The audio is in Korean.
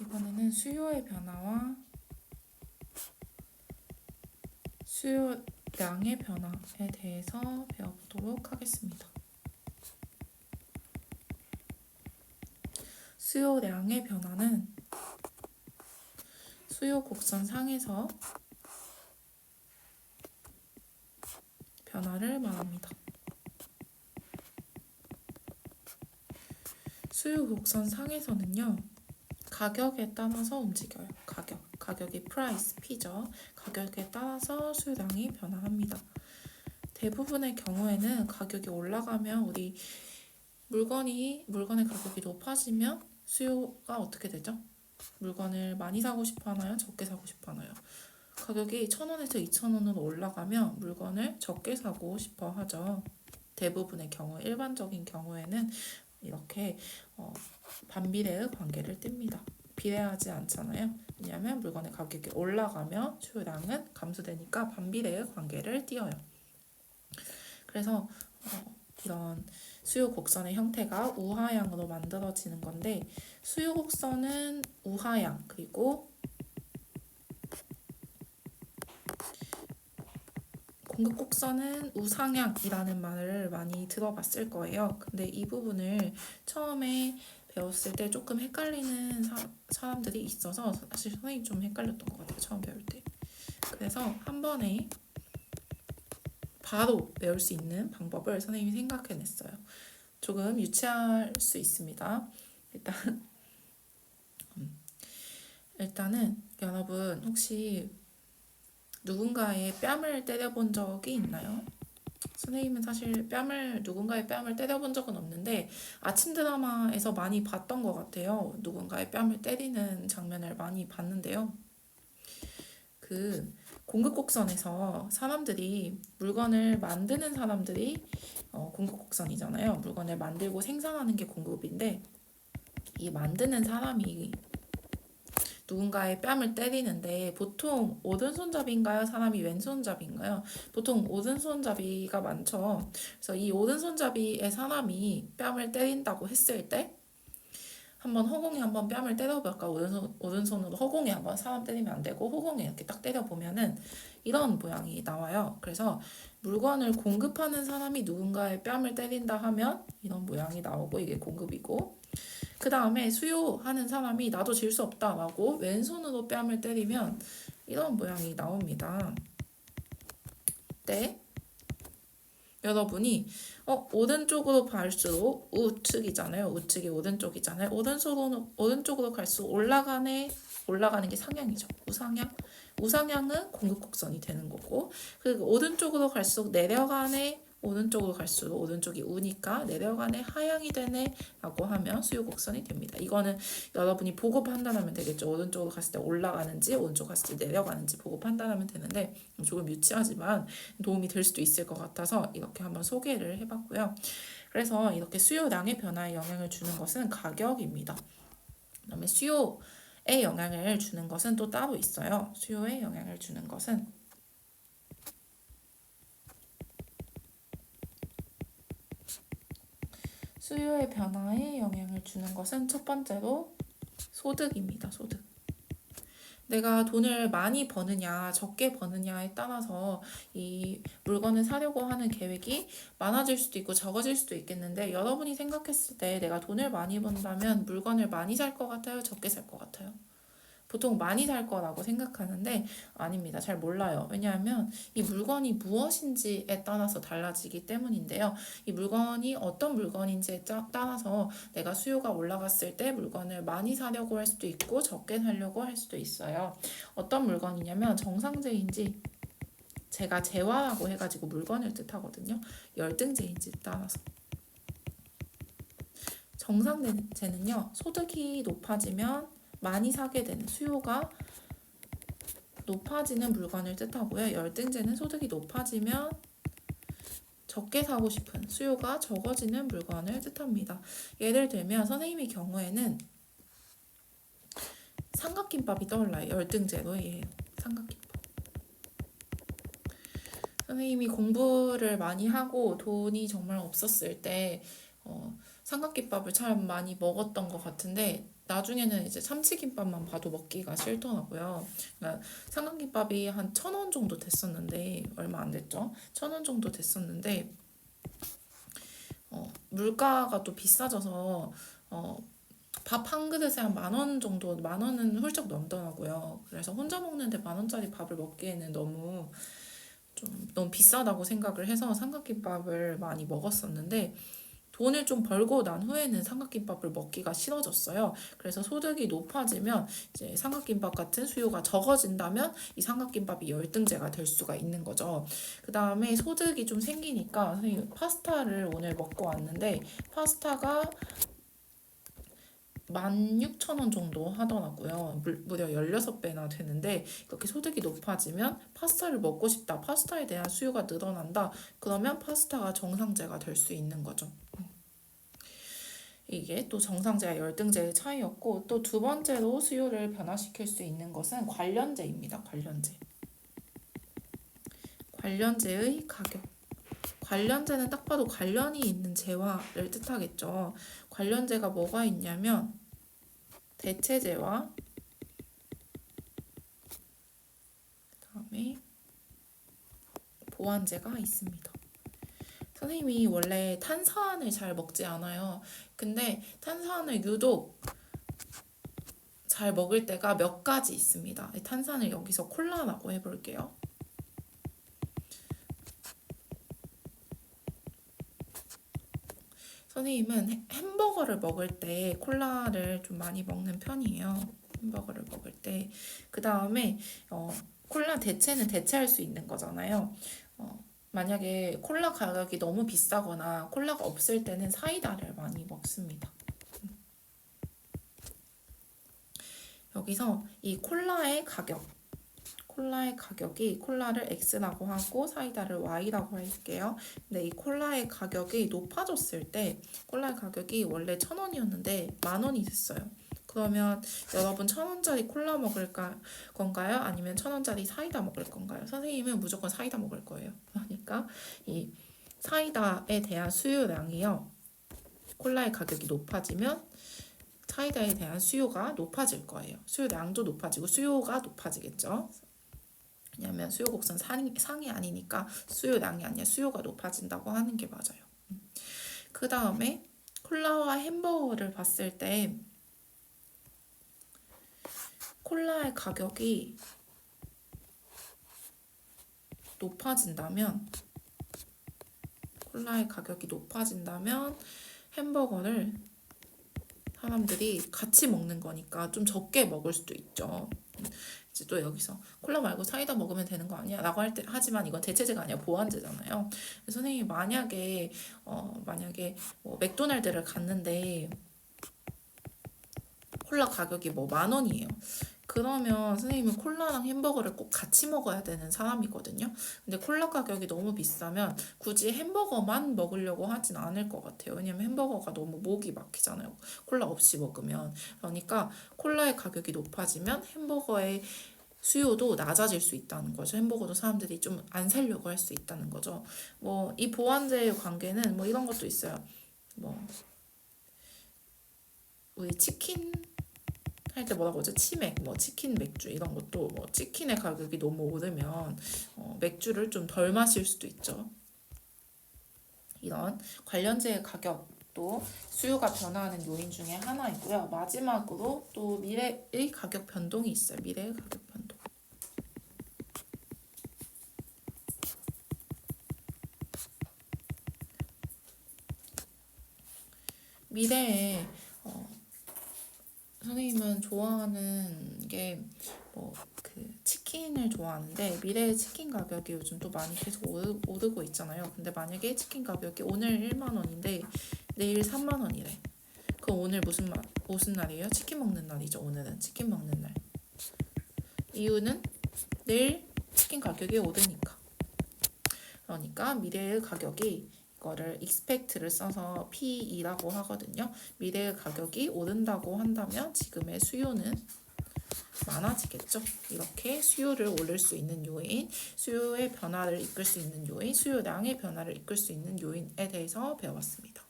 이번에는 수요의 변화와 수요량의 변화에 대해서 배워보도록 하겠습니다. 수요량의 변화는 수요 곡선 상에서 변화를 말합니다. 수요 곡선 상에서는요. 가격에 따라서 움직여요. 가격. 가격이 price, P죠. 가격에 따라서 수요량이 변화합니다. 대부분의 경우에는 가격이 올라가면 우리 물건이 물건의 가격이 높아지면 수요가 어떻게 되죠? 물건을 많이 사고 싶어 하나요? 적게 사고 싶어 하나요? 가격이 1,000원에서 2,000원으로 올라가면 물건을 적게 사고 싶어 하죠. 대부분의 경우, 일반적인 경우에는 이렇게 어, 반비례의 관계를 띱니다. 비례하지 않잖아요. 왜냐하면 물건의 가격이 올라가면 수요량은 감소되니까 반비례의 관계를 띄어요. 그래서 어, 이런 수요 곡선의 형태가 우하향으로 만들어지는 건데 수요 곡선은 우하향 그리고 공급 곡선은 우상향이라는 말을 많이 들어봤을 거예요. 근데 이 부분을 처음에 배웠을 때 조금 헷갈리는 사, 사람들이 있어서 사실 선생님 좀 헷갈렸던 것 같아요. 처음 배울 때. 그래서 한 번에 바로 외울 수 있는 방법을 선생님이 생각해냈어요. 조금 유치할 수 있습니다. 일단 음, 일단은 여러분 혹시 누군가의 뺨을 때려본 적이 있나요? 선생님은 사실 뺨을 누군가의 뺨을 때려본 적은 없는데 아침 드라마에서 많이 봤던 것 같아요. 누군가의 뺨을 때리는 장면을 많이 봤는데요. 그 공급 곡선에서 사람들이 물건을 만드는 사람들이 어, 공급 곡선이잖아요. 물건을 만들고 생산하는 게 공급인데 이 만드는 사람이 누군가의 뺨을 때리는데 보통 오른손잡이인가요? 사람이 왼손잡이인가요? 보통 오른손잡이가 많죠. 그래서 이 오른손잡이의 사람이 뺨을 때린다고 했을 때 한번 허공에 한번 뺨을 때려볼까? 오른손, 오른손으로 허공에 한번 사람 때리면 안 되고 허공에 이렇게 딱 때려보면은 이런 모양이 나와요. 그래서 물건을 공급하는 사람이 누군가의 뺨을 때린다 하면 이런 모양이 나오고 이게 공급이고 그 다음에 수요하는 사람이 나도 질 수 없다 라고 왼손으로 뺨을 때리면 이런 모양이 나옵니다. 때 여러분이 어 오른쪽으로 갈수록 우측이잖아요. 우측이 오른쪽이잖아요. 오른쪽으로 오른쪽으로 갈수록 올라가네 올라가는 게 상향이죠. 우상향 우상향은 공급 곡선이 되는 거고 그리고 오른쪽으로 갈수록 내려가네 오른쪽으로 갈수록 오른쪽이 우니까 내려가네 하향이 되네 라고 하면 수요 곡선이 됩니다. 이거는 여러분이 보고 판단하면 되겠죠. 오른쪽으로 갔을 때 올라가는지 오른쪽 갔을 때 내려가는지 보고 판단하면 되는데 조금 유치하지만 도움이 될 수도 있을 것 같아서 이렇게 한번 소개를 해봤고요. 그래서 이렇게 수요량의 변화에 영향을 주는 것은 가격입니다. 그 다음에 수요에 영향을 주는 것은 또 따로 있어요. 수요에 영향을 주는 것은 수요의 변화에 영향을 주는 것은 첫 번째로 소득입니다. 소득. 내가 돈을 많이 버느냐, 적게 버느냐에 따라서 이 물건을 사려고 하는 계획이 많아질 수도 있고 적어질 수도 있겠는데 여러분이 생각했을 때 내가 돈을 많이 번다면 물건을 많이 살 것 같아요? 적게 살 것 같아요? 보통 많이 살 거라고 생각하는데 아닙니다. 잘 몰라요. 왜냐하면 이 물건이 무엇인지에 따라서 달라지기 때문인데요. 이 물건이 어떤 물건인지에 따라서 내가 수요가 올라갔을 때 물건을 많이 사려고 할 수도 있고 적게 사려고 할 수도 있어요. 어떤 물건이냐면 정상제인지 제가 재화라고 해가지고 물건을 뜻하거든요. 열등제인지 따라서. 정상제는요, 소득이 높아지면 많이 사게 되는 수요가 높아지는 물건을 뜻하고요. 열등제는 소득이 높아지면 적게 사고 싶은 수요가 적어지는 물건을 뜻합니다. 예를 들면 선생님의 경우에는 삼각김밥이 떠올라요. 열등제로 예, 삼각김밥. 선생님이 공부를 많이 하고 돈이 정말 없었을 때 어, 삼각김밥을 참 많이 먹었던 것 같은데 나중에는 이제 참치김밥만 봐도 먹기가 싫더라고요. 그러니까 삼각김밥이 한 천 원 정도 됐었는데 얼마 안 됐죠? 천 원 정도 됐었는데 어, 물가가 또 비싸져서 어, 밥 한 그릇에 한 만 원 정도, 만 원은 훌쩍 넘더라고요. 그래서 혼자 먹는데 만 원짜리 밥을 먹기에는 너무 좀 너무 비싸다고 생각을 해서 삼각김밥을 많이 먹었었는데 돈을 좀 벌고 난 후에는 삼각김밥을 먹기가 싫어졌어요. 그래서 소득이 높아지면 이제 삼각김밥 같은 수요가 적어진다면 이 삼각김밥이 열등제가 될 수가 있는 거죠. 그 다음에 소득이 좀 생기니까 선생님 파스타를 오늘 먹고 왔는데 파스타가 16,000원 정도 하더라고요. 물, 무려 16배나 되는데 이렇게 소득이 높아지면 파스타를 먹고 싶다. 파스타에 대한 수요가 늘어난다. 그러면 파스타가 정상제가 될 수 있는 거죠. 이게 또 정상제와 열등제의 차이였고 또 두 번째로 수요를 변화시킬 수 있는 것은 관련제입니다. 관련제. 관련제의 가격. 관련제는 딱 봐도 관련이 있는 재화를 뜻하겠죠. 관련제가 뭐가 있냐면 대체제와 그다음에 보완제가 있습니다. 선생님이 원래 탄산을 잘 먹지 않아요. 근데 탄산을 유독 잘 먹을 때가 몇 가지 있습니다. 이 탄산을 여기서 콜라라고 해볼게요. 선생님은 해- 햄버거를 먹을 때 콜라를 좀 많이 먹는 편이에요. 햄버거를 먹을 때. 그 다음에 어, 콜라 대체는 대체할 수 있는 거잖아요. 어, 만약에 콜라 가격이 너무 비싸거나 콜라가 없을 때는 사이다를 많이 먹습니다. 여기서 이 콜라의 가격, 콜라의 가격이 콜라를 X라고 하고 사이다를 Y라고 할게요. 근데 이 콜라의 가격이 높아졌을 때 콜라의 가격이 원래 천 원이었는데 만 원이 됐어요. 그러면 여러분 천 원짜리 콜라 먹을까 건가요? 아니면 천 원짜리 사이다 먹을 건가요? 선생님은 무조건 사이다 먹을 거예요. 그러니까 이 사이다에 대한 수요량이요. 콜라의 가격이 높아지면 사이다에 대한 수요가 높아질 거예요. 수요량도 높아지고 수요가 높아지겠죠. 왜냐하면 수요 곡선 상이 아니니까 수요량이 아니라 수요가 높아진다고 하는 게 맞아요. 그 다음에 콜라와 햄버거를 봤을 때 콜라의 가격이 높아진다면 콜라의 가격이 높아진다면 햄버거를 사람들이 같이 먹는 거니까 좀 적게 먹을 수도 있죠. 이제 또 여기서 콜라 말고 사이다 먹으면 되는 거 아니야? 라고 할 때, 하지만 이건 대체제가 아니라 보완제잖아요. 선생님이 만약에, 어, 만약에 뭐 맥도날드를 갔는데 콜라 가격이 뭐 만 원이에요. 그러면 선생님은 콜라랑 햄버거를 꼭 같이 먹어야 되는 사람이거든요. 근데 콜라 가격이 너무 비싸면 굳이 햄버거만 먹으려고 하진 않을 것 같아요. 왜냐면 햄버거가 너무 목이 막히잖아요. 콜라 없이 먹으면. 그러니까 콜라의 가격이 높아지면 햄버거의 수요도 낮아질 수 있다는 거죠. 햄버거도 사람들이 좀 안 살려고 할 수 있다는 거죠. 뭐 이 보완제의 관계는 뭐 이런 것도 있어요. 뭐 우리 치킨 할 때 뭐라고 하죠? 치맥, 뭐 치킨 맥주 이런 것도 뭐 치킨의 가격이 너무 오르면 어, 맥주를 좀 덜 마실 수도 있죠. 이런 관련제의 가격도 수요가 변화하는 요인 중에 하나이고요. 마지막으로 또 미래의 가격 변동이 있어요. 미래의 가격 변동. 미래에 어, 선생님은 좋아하는 게 뭐 그 치킨을 좋아하는데 미래의 치킨 가격이 요즘 또 많이 계속 오르, 오르고 있잖아요. 근데 만약에 치킨 가격이 오늘 1만 원인데 내일 3만 원이래. 그럼 오늘 무슨 말 무슨 날이에요? 치킨 먹는 날이죠. 오늘은 치킨 먹는 날. 이유는 내일 치킨 가격이 오르니까. 그러니까 미래의 가격이 이 거를 expect를 써서 P2라고 하거든요. 미래의 가격이 오른다고 한다면 지금의 수요는 많아지겠죠. 이렇게 수요를 올릴 수 있는 요인, 수요의 변화를 이끌 수 있는 요인, 수요량의 변화를 이끌 수 있는 요인에 대해서 배워봤습니다.